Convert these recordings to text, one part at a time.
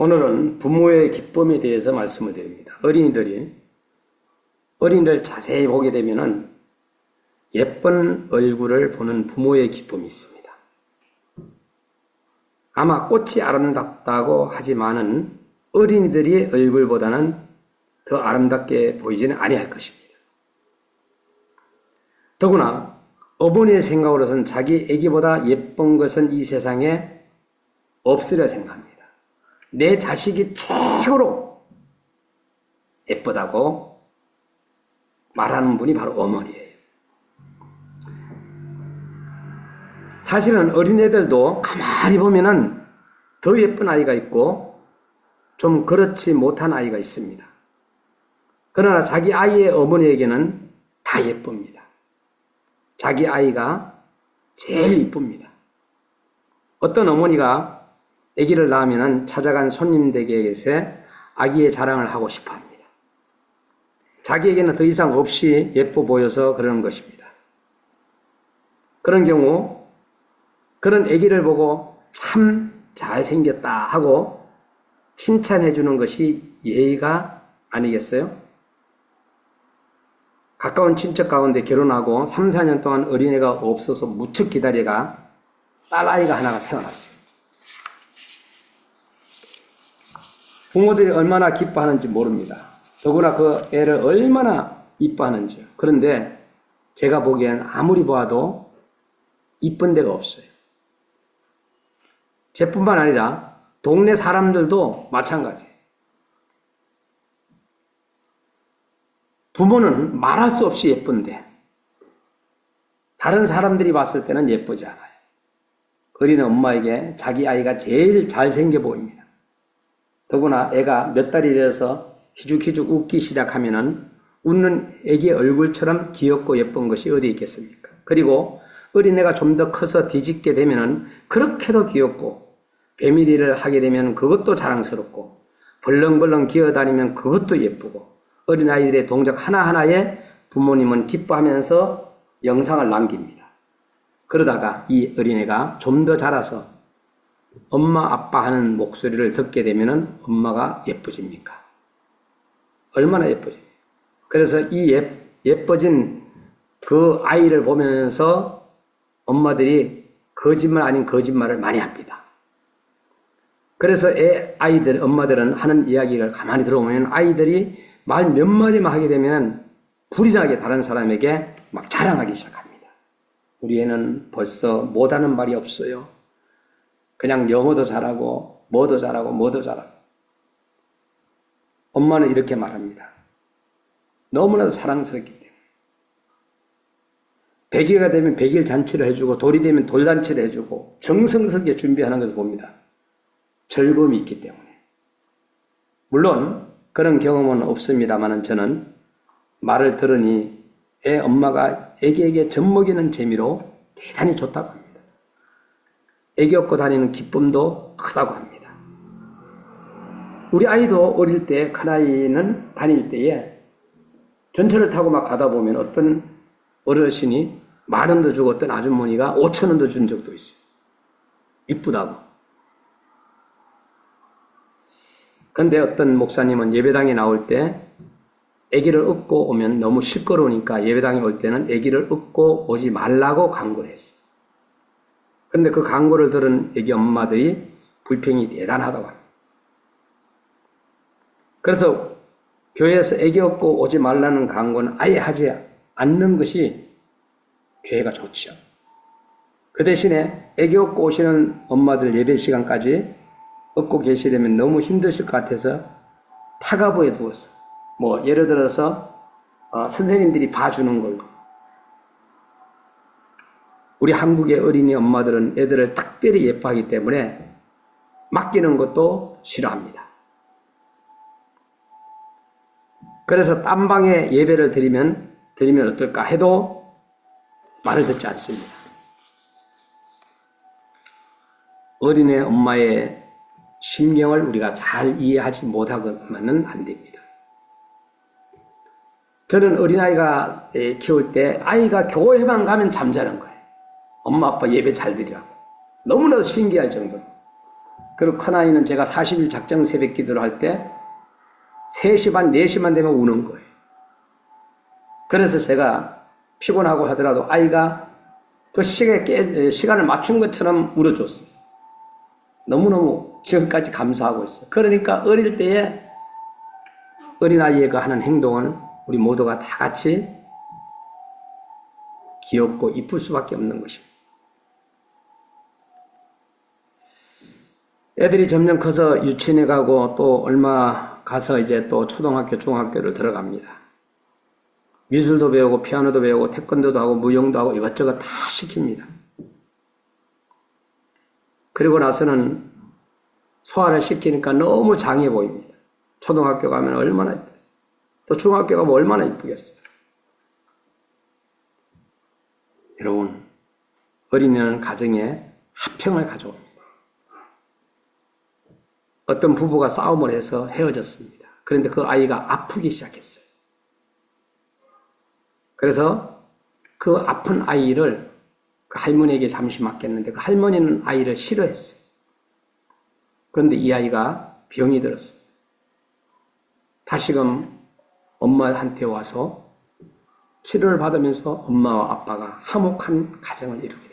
오늘은 부모의 기쁨에 대해서 말씀을 드립니다. 어린이들이 어린이를 자세히 보게 되면은 예쁜 얼굴을 보는 부모의 기쁨이 있습니다. 아마 꽃이 아름답다고 하지만은 어린이들이 얼굴보다는 더 아름답게 보이지는 아니할 것입니다. 더구나 어머니의 생각으로서는 자기 아기보다 예쁜 것은 이 세상에 없으려 생각합니다. 내 자식이 최고로 예쁘다고 말하는 분이 바로 어머니예요. 사실은 어린애들도 가만히 보면은 더 예쁜 아이가 있고 좀 그렇지 못한 아이가 있습니다. 그러나 자기 아이의 어머니에게는 다 예쁩니다. 자기 아이가 제일 이쁩니다. 어떤 어머니가 아기를 낳으면 찾아간 손님 댁에게 아기의 자랑을 하고 싶어 합니다. 자기에게는 더 이상 없이 예뻐 보여서 그러는 것입니다. 그런 경우 그런 아기를 보고 참 잘생겼다 하고 칭찬해 주는 것이 예의가 아니겠어요? 가까운 친척 가운데 결혼하고 3, 4년 동안 어린애가 없어서 무척 기다리다가 딸아이가 하나가 태어났어요. 부모들이 얼마나 기뻐하는지 모릅니다. 더구나 그 애를 얼마나 이뻐하는지요. 그런데 제가 보기엔 아무리 보아도 이쁜 데가 없어요. 제뿐만 아니라 동네 사람들도 마찬가지예요. 부모는 말할 수 없이 예쁜데 다른 사람들이 봤을 때는 예쁘지 않아요. 어린 엄마에게 자기 아이가 제일 잘생겨 보입니다. 더구나 애가 몇 달이 되어서 희죽희죽 웃기 시작하면은 웃는 애기 얼굴처럼 귀엽고 예쁜 것이 어디 있겠습니까? 그리고 어린애가 좀 더 커서 뒤집게 되면은 그렇게도 귀엽고 배밀이를 하게 되면 그것도 자랑스럽고 벌렁벌렁 기어다니면 그것도 예쁘고 어린아이들의 동작 하나하나에 부모님은 기뻐하면서 영상을 남깁니다. 그러다가 이 어린애가 좀 더 자라서 엄마 아빠 하는 목소리를 듣게 되면 엄마가 예뻐집니까? 얼마나 예뻐집니까? 그래서 이 예, 예뻐진 그 아이를 보면서 엄마들이 거짓말 아닌 거짓말을 많이 합니다. 그래서 애 아이들 엄마들은 하는 이야기를 가만히 들어보면 아이들이 말 몇 마디만 하게 되면 불이 나게 다른 사람에게 막 자랑하기 시작합니다. 우리 애는 벌써 못하는 말이 없어요. 그냥 영어도 잘하고 뭐도 잘하고 뭐도 잘하고 엄마는 이렇게 말합니다. 너무나도 사랑스럽기 때문에 백일가 되면 백일 잔치를 해주고 돌이 되면 돌잔치를 해주고 정성스럽게 준비하는 것을 봅니다. 즐거움이 있기 때문에 물론 그런 경험은 없습니다만 저는 말을 들으니 애 엄마가 애기에게 젖먹이는 재미로 대단히 좋다고 합니다. 애기 업고 다니는 기쁨도 크다고 합니다. 우리 아이도 어릴 때, 큰아이는 다닐 때에 전철을 타고 막 가다 보면 어떤 어르신이 만 원도 주고 어떤 아주머니가 오천 원도 준 적도 있어요. 이쁘다고. 그런데 어떤 목사님은 예배당에 나올 때 아기를 업고 오면 너무 시끄러우니까 예배당에 올 때는 아기를 업고 오지 말라고 강구를 했어요. 그런데 그 광고를 들은 애기 엄마들이 불평이 대단하다고 합니다. 그래서 교회에서 애기 얻고 오지 말라는 광고는 아예 하지 않는 것이 교회가 좋죠. 그 대신에 애기 얻고 오시는 엄마들 예배 시간까지 얻고 계시려면 너무 힘드실 것 같아서 타가부에 두었어. 뭐 예를 들어서 어, 선생님들이 봐주는 걸로 우리 한국의 어린이 엄마들은 애들을 특별히 예뻐하기 때문에 맡기는 것도 싫어합니다. 그래서 딴 방에 예배를 드리면 드리면 어떨까 해도 말을 듣지 않습니다. 어린애 엄마의 심경을 우리가 잘 이해하지 못하고만은 안 됩니다. 저는 어린아이가 키울 때 아이가 교회만 가면 잠자는 거예요. 엄마 아빠 예배 잘 드리라고. 너무나도 신기할 정도로. 그리고 큰아이는 제가 40일 작정 새벽 기도를 할 때 3시 반, 4시만 되면 우는 거예요. 그래서 제가 피곤하고 하더라도 아이가 그 시간에 깨, 시간을 맞춘 것처럼 울어줬어요. 너무너무 지금까지 감사하고 있어요. 그러니까 어릴 때에 어린아이가 하는 행동은 우리 모두가 다 같이 귀엽고 이쁠 수밖에 없는 것입니다. 애들이 점점 커서 유치원에 가고 또 얼마 가서 이제 또 초등학교, 중학교를 들어갑니다. 미술도 배우고 피아노도 배우고 태권도도 하고 무용도 하고 이것저것 다 시킵니다. 그리고 나서는 소화를 시키니까 너무 장해 보입니다. 초등학교 가면 얼마나 이쁘겠어요. 또 중학교 가면 얼마나 이쁘겠어요. 여러분, 어린이는 가정에 화평을 가져옵니다. 어떤 부부가 싸움을 해서 헤어졌습니다. 그런데 그 아이가 아프기 시작했어요. 그래서 그 아픈 아이를 그 할머니에게 잠시 맡겼는데 그 할머니는 아이를 싫어했어요. 그런데 이 아이가 병이 들었어요. 다시금 엄마한테 와서 치료를 받으면서 엄마와 아빠가 화목한 가정을 이루게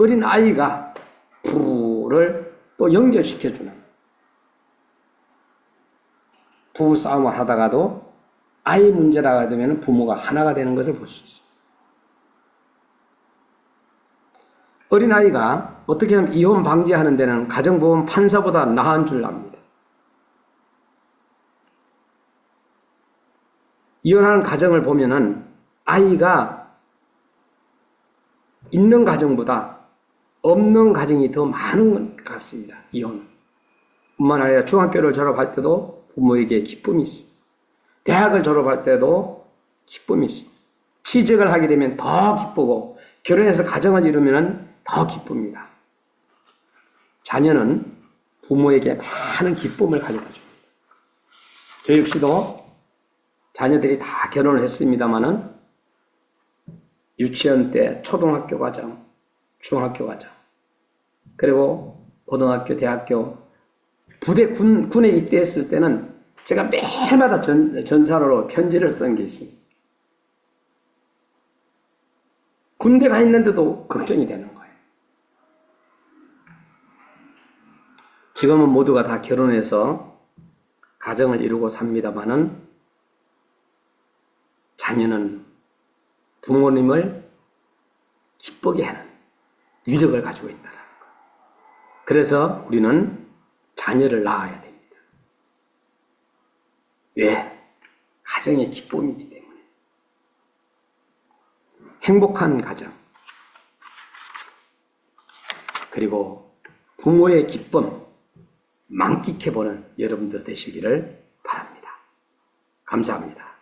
어린 아이가 부부를 또 연결시켜주는 부부 싸움을 하다가도 아이 문제라가 되면 부모가 하나가 되는 것을 볼 수 있습니다. 어린 아이가 어떻게 하면 이혼 방지하는 데는 가정보험 판사보다 나은 줄 압니다. 이혼하는 가정을 보면은 아이가 있는 가정보다 없는 가정이 더 많은 것 같습니다. 이혼. 뿐만 아니라 중학교를 졸업할 때도 부모에게 기쁨이 있습니다. 대학을 졸업할 때도 기쁨이 있습니다. 취직을 하게 되면 더 기쁘고 결혼해서 가정을 이루면 더 기쁩니다. 자녀는 부모에게 많은 기쁨을 가져다 줍니다. 저 역시도 자녀들이 다 결혼을 했습니다마는 유치원 때 초등학교 과정, 중학교 과정, 그리고 고등학교, 대학교, 부대 군, 군에 입대했을 때는 제가 매일마다 전, 전사로 편지를 쓴 게 있습니다. 군대 가 있는데도 걱정이 되는 거예요. 지금은 모두가 다 결혼해서 가정을 이루고 삽니다마는 자녀는 부모님을 기쁘게 하는 위력을 가지고 있다는 거. 그래서 우리는 자녀를 낳아야 됩니다. 왜? 가정의 기쁨이기 때문에. 행복한 가정. 그리고 부모의 기쁨 만끽해보는 여러분들 되시기를 바랍니다. 감사합니다.